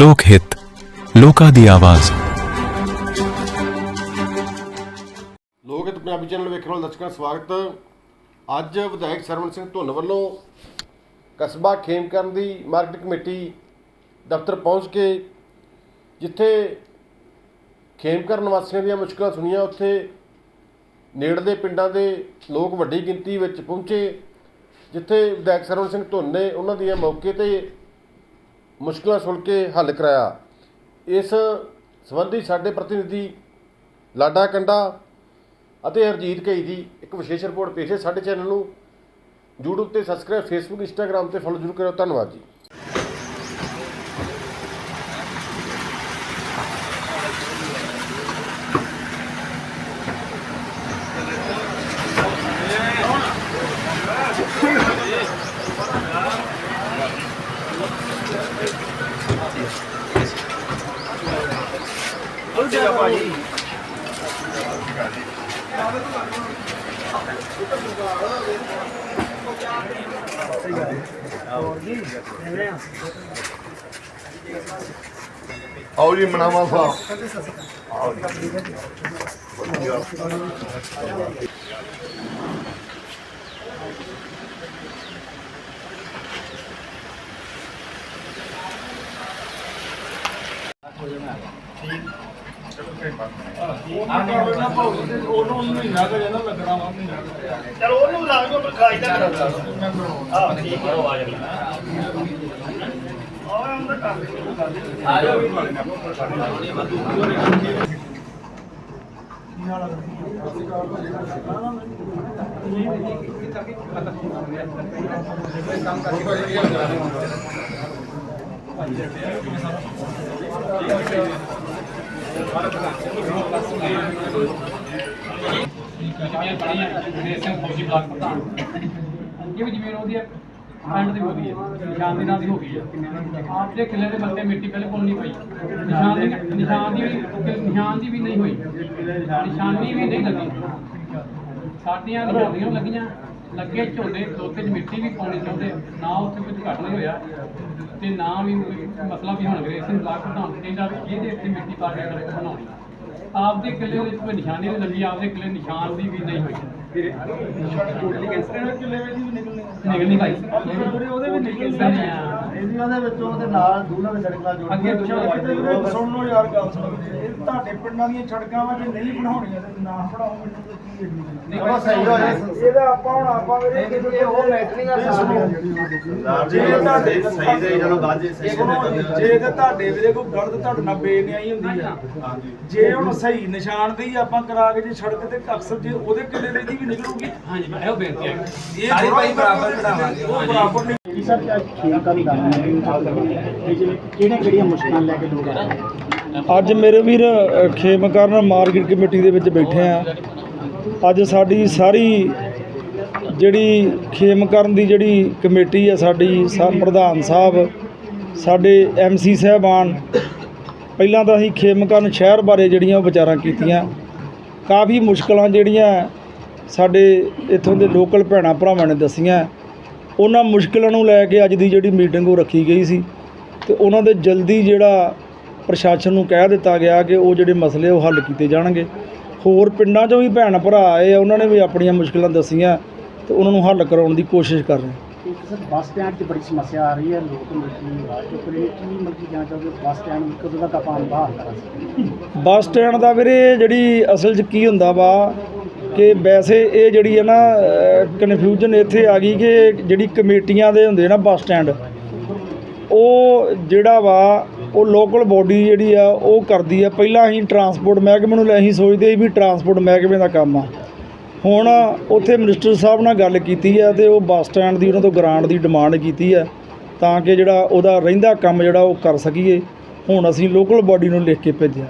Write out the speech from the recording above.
ਲੋਕ ਹਿੱਤ, ਲੋਕਾਂ ਦੀ ਆਵਾਜ਼। ਲੋਕ ਹਿੱਤ ਪੰਜਾਬੀ ਚੈਨਲ ਵੇਖਣ ਵਾਲੇ ਦਰਸ਼ਕਾਂ ਦਾ ਸਵਾਗਤ। ਅੱਜ ਵਿਧਾਇਕ ਸਰਵਨ ਸਿੰਘ ਧੁੰਨ ਵੱਲੋਂ ਕਸਬਾ ਖੇਮਕਰਨ ਦੀ ਮਾਰਕੀਟ ਕਮੇਟੀ ਦਫ਼ਤਰ ਪਹੁੰਚ ਕੇ ਜਿੱਥੇ ਖੇਮਕਰਨ ਵਾਸੀਆਂ ਦੀਆਂ ਮੁਸ਼ਕਲਾਂ ਸੁਣੀਆਂ, ਉੱਥੇ ਨੇੜਲੇ ਪਿੰਡਾਂ ਦੇ ਲੋਕ ਵੱਡੀ ਗਿਣਤੀ ਵਿੱਚ ਪਹੁੰਚੇ, ਜਿੱਥੇ ਵਿਧਾਇਕ ਸਰਵਨ ਸਿੰਘ ਧੁੰਨ ਨੇ ਉਹਨਾਂ ਦੀਆਂ ਮੌਕੇ ਤੇ ਮੁਸ਼ਕਲਾਂ ਸੁਣ ਕੇ ਹੱਲ ਕਰਾਇਆ। ਇਸ ਸੰਬੰਧੀ ਸਾਡੇ ਪ੍ਰਤੀਨਿਧੀ ਲਾਡਾ ਕੰਡਾ ਅਤੇ ਹਰਜੀਤ ਘਈ ਦੀ ਇੱਕ ਵਿਸ਼ੇਸ਼ ਰਿਪੋਰਟ ਪੇਸ਼ ਹੈ। ਸਾਡੇ ਚੈਨਲ ਨੂੰ YouTube ਤੇ ਸਬਸਕ੍ਰਾਈਬ Facebook, Instagram ਤੇ ਫੋਲੋ ਜ਼ਰੂਰ ਕਰਿਓ। ਧੰਨਵਾਦ ਜੀ। ਆਓ ਜੀ ਮਨਾਵਾ ਸਾਹਿਬ। ਚਲੋ ਉਹਨੂੰ ਲਾ ਦਿਓ ਬਰਖਾਈ ਦਾ ਕਰਾਂਗਾ ਆਹ ਠੀਕ ਹੈ ਉਹ ਆ ਜਾਣਾ ਆਹ ਅੰਦਰ ਕਰ ਜਿਵੇਂ ਬੜੀਆਂ ਗ੍ਰੇਸ ਸਿੰਘ ਫੌਜੀ ਬਲਾਕ ਪ੍ਰਧਾਨ ਇਹ ਵੀ ਜ਼ਮੀਨ ਉਹਦੀ ਹੈ ਐਂਡ ਦੀ ਹੋ ਗਈ ਹੈ ਨਿਸ਼ਾਨ ਦੀ ਨਾਲ ਦੀ ਹੋ ਗਈ ਹੈ ਆਪ ਦੇ ਕਿਲੇ ਦੇ ਬੰਦੇ ਮਿੱਟੀ ਬਿਲਕੁਲ ਨਹੀਂ ਪਈ ਨਿਸ਼ਾਨ ਦੀ ਨਿਸ਼ਾਨ ਦੀ ਵੀ ਨਿਸ਼ਾਨ ਦੀ ਵੀ ਨਹੀਂ ਹੋਈ ਨਿਸ਼ਾਨੀ ਵੀ ਨਹੀਂ ਲੱਗੀ। ਸਾਡੀਆਂ ਨਿਸ਼ਾਨੀਆਂ ਲੱਗੀਆਂ। ਲੱਗੇ ਝੋਲੇ ਦੋਤੇ ਚ ਮਿੱਟੀ ਵੀ ਪਾਉਣੀ ਚਾਹੁੰਦੇ ਨਾ ਉੱਥੇ ਕੁਝ ਘੱਟ ਨਹੀਂ ਹੋਇਆ। ਤੇ ਨਾ ਵੀ ਕੋਈ ਮਸਲਾ ਵੀ ਹੁਣ ਗ੍ਰੇਸ ਸਿੰਘ ਬਲਾਕ ਪ੍ਰਧਾਨ ਕਹਿੰਦਾ ਵੀ ਇਹਦੇ ਉੱਤੇ ਮਿੱਟੀ ਪਾ ਕੇ ਸੜਕ ਬਣਾਉਣੀ। ਆਪ ਦੇ ਕਿਲੇ ਵਿੱਚ ਕੋਈ ਨਿਸ਼ਾਨੀ ਨਹੀਂ ਲੱਗੀ ਆਪ ਦੇ ਕਿਲੇ ਨਿਸ਼ਾਨ ਦੀ ਵੀ ਨਹੀਂ ਹੋਈ। ਨਿਕਲ ਨਹੀਂ ਭਾਈ। ਉਹਦੇ ਵੀ ਨਿਕਲ ਨਹੀਂ ਇਹਦੀਆਂ ਦੇ ਵਿੱਚੋਂ ਤੇ ਨਾਲ ਦੂਨਾਂ ਦੇ ਸੜਕਾਂ ਜੋੜ ਅੱਗੇ ਸੁਣ ਲਓ ਯਾਰ ਗੱਲ ਸੁਣੋ ਇਹ ਤੁਹਾਡੇ ਪਿੰਡਾਂ ਦੀਆਂ ਸੜਕਾਂ ਵਾ ਜੇ ਨਹੀਂ ਬਣਾਉਣੀਆਂ ਤੇ ਨਾ ਬਣਾਓ ਮੈਨੂੰ ਤਾਂ ਕੀ ਨਹੀਂ, ਸਹੀ ਹੋ। ਜਾਏ ਇਹਦਾ ਆਪਾਂ ਹੁਣ ਆਪਾਂ ਵੀਰੇ ਇਹ ਉਹ ਮੈਟਰਿੰਗ ਆ ਜੇ ਤੁਹਾਡੇ ਸਹੀ ਦੇ ਚਲੋ ਗਾਜੇ ਸਹੀ ਜੇ ਤੇ ਤੁਹਾਡੇ ਵੀਰੇ ਕੋਈ ਗਲਤ ਤੁਹਾਡੇ ਨਾਲ ਬੇਨਿਆਈ ਹੁੰਦੀ ਆ। ਜੇ ਹੁਣ ਸਹੀ ਨਿਸ਼ਾਨਦੇਹੀ ਆਪਾਂ ਕਰਾ ਕੇ ਜੇ ਸੜਕ ਤੇ ਅਕਸਰ ਜੇ ਉਹਦੇ ਕਿਲੇ ਦੀ ਵੀ ਨਿਕਲੂਗੀ। ਹਾਂਜੀ ਇਹੋ ਬੇਨਤੀ ਹੈ। ਇਹ ਸਾਰੇ ਭਾਈ ਬਰਾਬਰ ਕਢਾਵਾਂਗੇ ਉਹ ਬਰਾਬਰ ਨਹੀਂ। ਸਰ ਅੱਜ ਖੇਮਕਰਨ ਦਾ ਕਿਹੜੀਆਂ ਕਿਹੜੀਆਂ ਮੁਸ਼ਕਲਾਂ ਲੈ ਕੇ ਲੋਕ ਆ ਰਹੇ ਆ? ਅੱਜ ਮੇਰੇ ਵੀਰ ਅ, ਖੇਮਕਰਨ ਮਾਰਕੀਟ ਕਮੇਟੀ ਦੇ ਵਿੱਚ ਬੈਠੇ ਆ ਅੱਜ ਸਾਡੀ ਸਾਰੀ ਜਿਹੜੀ ਖੇਮਕਰਨ ਦੀ ਜਿਹੜੀ ਕਮੇਟੀ ਆ ਸਾਡੀ ਸਾ ਪ੍ਰਧਾਨ ਸਾਹਿਬ ਸਾਡੇ ਐਮਸੀ ਸਾਹਿਬਾਨ ਪਹਿਲਾਂ ਤਾਂ ਅਸੀਂ ਖੇਮਕਰਨ ਸ਼ਹਿਰ ਬਾਰੇ ਜਿਹੜੀਆਂ ਉਹ ਵਿਚਾਰਾਂ ਕੀਤੀਆਂ ਕਾਫੀ ਮੁਸ਼ਕਲਾਂ ਜਿਹੜੀਆਂ ਸਾਡੇ ਇੱਥੋਂ ਦੇ ਲੋਕਲ ਭੈਣਾਂ ਭਰਾਵਾਂ ਨੇ ਦੱਸੀਆਂ ਉਹਨਾਂ ਮੁਸ਼ਕਲਾਂ ਨੂੰ ਲੈ ਕੇ ਅੱਜ ਦੀ ਜਿਹੜੀ ਮੀਟਿੰਗ ਉਹ ਰੱਖੀ ਗਈ ਸੀ ਤੇ ਉਹਨਾਂ ਦੇ ਜਲਦੀ ਜਿਹੜਾ ਪ੍ਰਸ਼ਾਸਨ ਨੂੰ ਕਹਿ ਦਿੱਤਾ ਗਿਆ ਕਿ ਉਹ ਜਿਹੜੇ ਮਸਲੇ ਉਹ ਹੱਲ ਕੀਤੇ ਜਾਣਗੇ। ਹੋਰ ਪਿੰਡਾਂ 'ਚੋਂ ਵੀ ਭੈਣ ਭਰਾ ਆਏ ਆ ਉਹਨਾਂ ਨੇ ਵੀ ਆਪਣੀਆਂ ਮੁਸ਼ਕਲਾਂ ਦੱਸੀਆਂ ਤੇ ਉਹਨਾਂ ਨੂੰ ਹੱਲ ਕਰਾਉਣ ਦੀ ਕੋਸ਼ਿਸ਼ ਕਰ ਰਹੇ ਸਰ ਬੱਸ ਸਟੈਂਡ 'ਚ ਬੜੀ ਸਮੱਸਿਆ ਆ ਰਹੀ ਹੈ ਲੋਕ ਮਲਕੀ ਆਵਾਜ਼ ਚੁੱਕ ਰਹੇ। ਕੀ ਮਲਕੀ ਜਾਣਾ ਚਾਹੋਗੇ ਬੱਸ ਸਟੈਂਡ ਕਦੋਂ ਤੱਕ ਆਪਾਂ ਬਹਾਲ ਕਰਾ ਸਕਦੇ ਬੱਸ ਸਟੈਂਡ ਦਾ ਵੀਰੇ ਜਿਹੜੀ ਅਸਲ 'ਚ ਕੀ ਹੁੰਦਾ ਵਾ ਕਿ ਵੈਸੇ ਇਹ ਜਿਹੜੀ ਹੈ ਨਾ ਕਨਫਿਊਜ਼ਨ ਇੱਥੇ ਆ ਗਈ ਕਿ ਜਿਹੜੀ ਕਮੇਟੀਆਂ ਦੇ ਹੁੰਦੇ ਨਾ ਬੱਸ ਸਟੈਂਡ, ਉਹ ਜਿਹੜਾ ਵਾ, ਉਹ ਲੋਕਲ ਬੋਡੀ ਜਿਹੜੀ ਆ, ਉਹ ਕਰਦੀ ਆ। ਪਹਿਲਾਂ ਅਸੀਂ ਟਰਾਂਸਪੋਰਟ ਮਹਿਕਮੇ ਨੂੰ ਲੈ, ਅਸੀਂ ਸੋਚਦੇ ਵੀ ਟਰਾਂਸਪੋਰਟ ਮਹਿਕਮੇ ਦਾ ਕੰਮ ਆ। ਹੁਣ ਉੱਥੇ ਮਿਨਿਸਟਰ ਸਾਹਿਬ ਨਾਲ ਗੱਲ ਕੀਤੀ ਆ ਤੇ ਉਹ ਬੱਸ ਸਟੈਂਡ ਦੀ, ਉਹਨਾਂ ਤੋਂ ਗ੍ਰਾਂਟ ਦੀ ਡਿਮਾਂਡ ਕੀਤੀ ਆ, ਤਾਂ ਕਿ ਜਿਹੜਾ ਉਹਦਾ ਰਹਿੰਦਾ ਕੰਮ ਜਿਹੜਾ ਉਹ ਕਰ ਸਕੀਏ। ਹੁਣ ਅਸੀਂ ਲੋਕਲ ਬੋਡੀ ਨੂੰ ਲਿਖ ਕੇ ਭੇਜਿਆ।